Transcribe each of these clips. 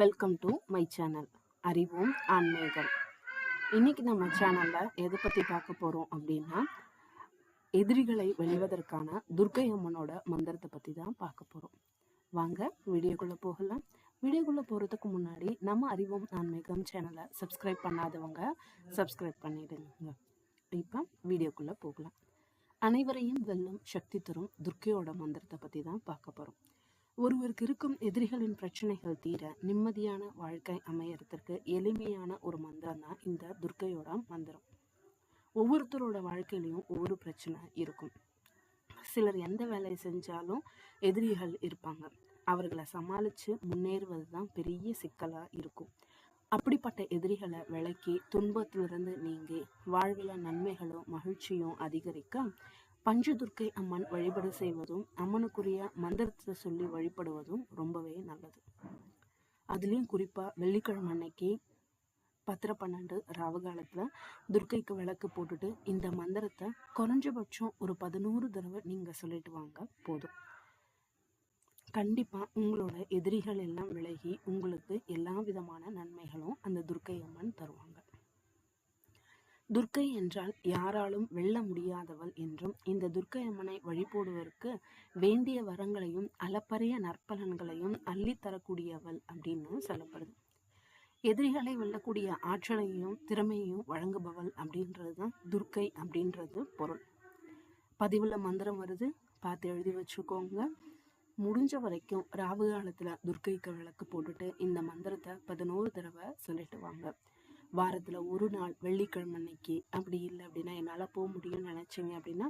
Welcome to my channel அறிவோம் ஆன்மீகம். இன்னைக்கு நம்ம சேனலில் எதை பற்றி பார்க்க போகிறோம் அப்படின்னா எதிரிகளை வெல்வதற்கான துர்க்கை அம்மனோட மந்திரத்தை பற்றி தான் பார்க்க போகிறோம் வாங்க வீடியோக்குள்ளே போகலாம். வீடியோக்குள்ளே போகிறதுக்கு முன்னாடி நம்ம அறிவோம் ஆன்மீகம் சேனலை சப்ஸ்கிரைப் பண்ணாதவங்க சப்ஸ்கிரைப் பண்ணிடுங்க. இப்போ வீடியோக்குள்ளே போகலாம். அனைவரையும் வெல்லும் சக்தி தரும் துர்க்கையோட மந்திரத்தை பற்றி தான் பார்க்க போகிறோம் ஒருவருக்கு இருக்கும் எதிரிகளின் பிரச்சனைகள் தீர நிம்மதியான வாழ்க்கை அமையறதுக்கு எளிமையான ஒரு மந்திரம் தான் இந்த துர்க்கையோட மந்திரம். ஒவ்வொருத்தரோட வாழ்க்கையிலையும் ஒவ்வொரு பிரச்சனை இருக்கும். சிலர் எந்த வேலையை செஞ்சாலும் எதிரிகள் இருப்பாங்க. அவர்களை சமாளித்து முன்னேறுவது தான் பெரிய சிக்கலாக இருக்கும். அப்படிப்பட்ட எதிரிகளை விளக்கி துன்பத்திலிருந்து நீங்கி வாழ்வில் நன்மைகளும் மகிழ்ச்சியும் அதிகரிக்க பஞ்சதுர்க்கை அம்மன் வழிபாடு செய்வதும் அம்மனுக்குரிய மந்திரத்தை சொல்லி வழிபடுவதும் ரொம்பவே நல்லது. அதுலேயும் குறிப்பாக வெள்ளிக்கிழமை அன்னைக்கு பத்திர பன்னெண்டு ராவு காலத்தில் துர்க்கைக்கு விளக்கு போட்டுட்டு இந்த மந்திரத்தை குறைஞ்சபட்சம் ஒரு பதினோரு தடவை நீங்கள் சொல்லிட்டு வாங்க போதும். கண்டிப்பாக உங்களோட எதிரிகள் எல்லாம் விலகி உங்களுக்கு எல்லா விதமான நன்மைகளும் அந்த துர்க்கை அம்மன் தருவாங்க. துர்க்கை என்றால் யாராலும் வெல்ல முடியாதவள் என்றும் இந்த துர்க்கை அம்மனை வழிபோடுவதற்கு வேண்டிய வரங்களையும் அளப்பரிய நற்பலன்களையும் அள்ளித்தரக்கூடியவள் அப்படின்னு சொல்லப்படுது. எதிரிகளை வெல்லக்கூடிய ஆற்றலையும் திறமையையும் வழங்குபவள் அப்படின்றது தான் துர்க்கை அப்படின்றது பொருள். பதிவில் மந்திரம் வருது. பார்த்து எழுதி வச்சுக்கோங்க. முடிஞ்ச வரைக்கும் ராவு காலத்தில் துர்க்கைக்கு விளக்கு போட்டுட்டு இந்த மந்திரத்தை பதினோரு தடவை சொல்லிட்டு வாங்க. வாரத்தில் ஒரு நாள் வெள்ளிக்கிழமை அன்னைக்கு அப்படி இல்லை அப்படின்னா என்னால் போக முடியும்னு நினச்சிங்க அப்படின்னா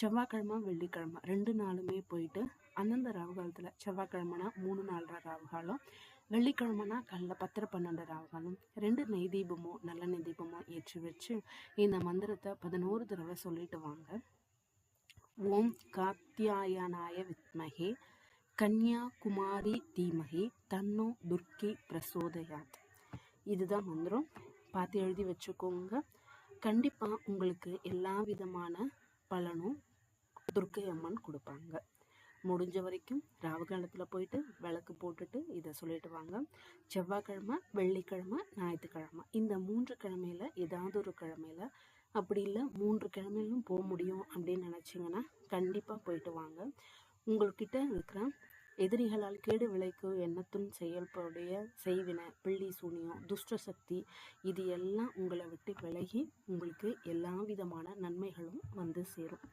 செவ்வாய்க்கிழமை வெள்ளிக்கிழமை ரெண்டு நாளுமே போயிட்டு அந்தந்த ராகு காலத்தில் செவ்வாய்க்கிழமைனா மூணு நாலரை ராகு காலம் வெள்ளிக்கிழமைனா காலைல பத்திர பன்னெண்டு ராவு காலம். ரெண்டு நெய் தீபமோ நல்ல நெய் தீபமோ ஏற்றி வச்சு இந்த மந்திரத்தை பதினோரு தடவை சொல்லிட்டு வாங்க. ஓம் காத்தியாயனாய வித்மகே கன்யாகுமாரி தீமகி தன்னோ துர்க்கி பிரசோதயாத். இதுதான் மந்திரம். பார்த்து எழுதி வச்சுக்கோங்க. கண்டிப்பாக உங்களுக்கு எல்லா விதமான பலனும் துர்க்கை அம்மன் கொடுப்பாங்க. முடிஞ்ச வரைக்கும் ராவு காலத்தில் போயிட்டு விளக்கு போட்டுட்டு இதை சொல்லிட்டு வாங்க. செவ்வாய்க்கிழமை வெள்ளிக்கிழமை ஞாயிற்றுக்கிழமை. இந்த மூன்று கிழமையில் ஏதாவது ஒரு கிழமையில் அப்படி இல்லை மூன்று கிழமையிலும் போக முடியும் அப்படின்னு நினச்சிங்கன்னா கண்டிப்பாக போயிட்டு வாங்க. உங்கள்கிட்ட இருக்கிற எதிரிகளால் கேடு விளைக்கும் எண்ணத்தும் செயல்படைய செய்வின பிள்ளி சூனியம் துஷ்ட சக்தி இது எல்லாம் உங்களை விட்டு விலகி உங்களுக்கு எல்லா விதமான நன்மைகளும் வந்து சேரும்.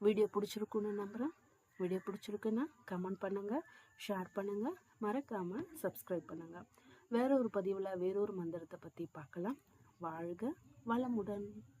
வீடியோ பிடிச்சிருக்குன்னு நம்புகிறேன் வீடியோ பிடிச்சிருக்குன்னா கமெண்ட் பண்ணுங்கள் ஷேர் பண்ணுங்கள் மறக்காமல் சப்ஸ்கிரைப் பண்ணுங்கள் வேற ஒரு பதிவில் வேறொரு மந்திரத்தை பற்றி பார்க்கலாம். வாழ்க வளமுடன்.